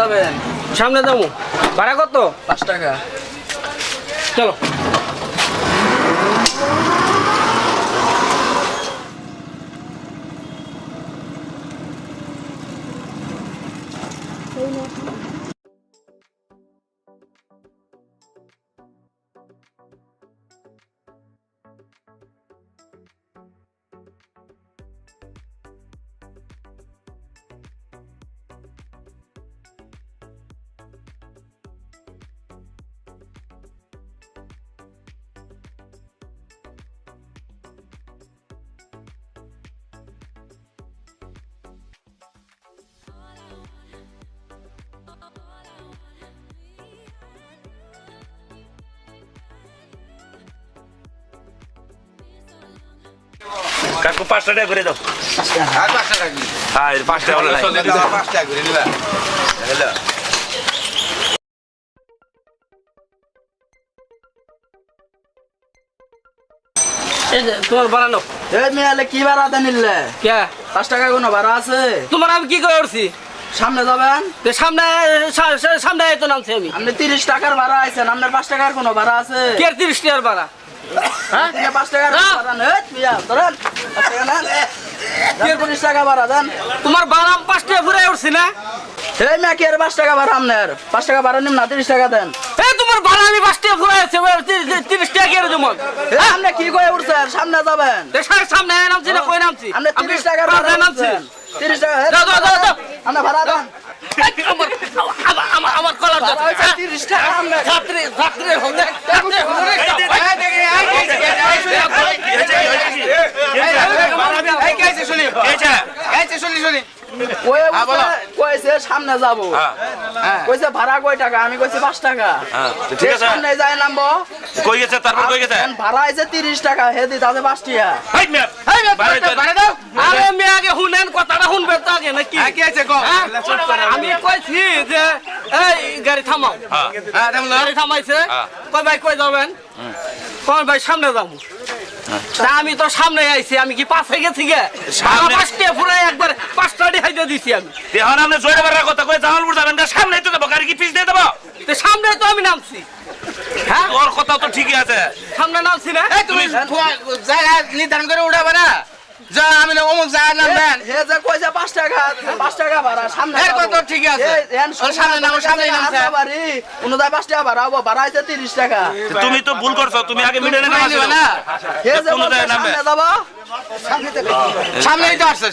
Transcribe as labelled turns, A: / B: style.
A: যাবেন?
B: সামনে যাব। ভাড়া কত?
A: পাঁচ টাকা।
B: চলো।
C: কাকু পাঁচটা টাকা করে দাও
D: পাঁচটা
C: হ্যাঁ পাঁচটা
D: করে নিবা
B: তোমার
A: মেয়ালে কি ভাড়া নিলে?
B: কে?
A: পাঁচ টাকা কোনো ভাড়া আছে?
B: তোমার আমি কি
A: সামনে যাবেন?
B: সামনে সামনে তো নামছি আমি।
A: আপনি তিরিশ টাকার ভাড়া আইছেন আপনার পাঁচ টাকার কোনো ভাড়া আছে?
B: কে তিরিশ টাকার ভাড়া? হ্যাঁ? না।
A: টাকা। দেন। তিরিশ টাকা ভাড়া দেন।
B: তোমার আমি টাকা ঘুরে উঠছি না?
A: এই মেয়া কি আর পাঁচ টাকা ভাড়া আপনার পাঁচ টাকা ভাড়া নিম না তিরিশ টাকা দেন।
B: এই তোমার আমি টাকা ঘুরে আছি টাকা কে তোমার
A: আপনি কি কয়ে উঠছেন সামনে যাবেন।
B: সামনে নামছি না কই নামছি?
A: আপনি তিরিশ টাকার
B: পাঁচ নামছি।
A: নামছেন তিরিশ টাকা
B: দাও, দাও, দাও, দাও।
A: ভাড়া দেন।
B: আমার আমার আমার আমার কলার
A: ভাড়া হয়েছে টাকা
B: ছাত্রী ছাত্রী হলে ছাত্রী হলে।
A: কয়ে
D: হ্যাঁ।
A: সামনে যাব।
D: হ্যাঁ।
A: কইছে ভাড়া কয় টাকা? আমি কইছি পাঁচ টাকা।
C: হ্যাঁ, ঠিক আছে।
A: সামনে যায় নামবো
C: কই গেছে? তারপর কই গেছে?
A: ভাড়া আছে তিরিশ টাকা হে দি তাতে পাঁচ টাকা
C: হাই মিয়া
B: এই বে,
C: বাড়াই দাও।
B: আরে মেয়ে আগে শুনেন কথাটা শুনবে তো আগে নাকি? হ্যাঁ? আমি কইছি যে এই গাড়ি থামাও।
C: হ্যাঁ
B: গাড়ি থামাইছে।
C: হ্যাঁ।
B: কই ভাই কই যাবেন? কই ভাই সামনে যাব। তা আমি তো সামনে আইছি আমি কি পাশে গেছি গে?
C: সামনে-
B: পাঁচটা পুরো একবার পাঁচটা ডিহাইতে দিছি আমি।
C: এখন আপনি জয়টা বাড়ার কথা কই জামালপুর যাবেন না সামনে তো দেবো গাড়ি কি পিছ দিয়ে দেবো?
B: তো সামনে তো আমি নামছি। হ্যাঁ?
C: তোর কথা তো ঠিকই আছে।
B: সামনে নামছি না।
D: তুমি জায়গা নির্ধারণ করে উঠাবে না? যা আমি না অমুক
A: হে যে কইছে পাঁচ টাকা পাঁচ টাকা ভাড়া সামনে
D: এর
A: যাব।
D: কথা ঠিকই আছে। ওর সামনে নামো, সামনেই নামছে।
A: হাত বাড়ি, অনুদায় পাঁচ টাকা ভাড়া হব ভাড়া আছে তিরিশ টাকা
C: তুমি তো ভুল করছ তুমি আগে মিডলে নামা
D: না
A: হে যে
C: জায়গায় নামবে।
A: সামনে
D: তো আসছে।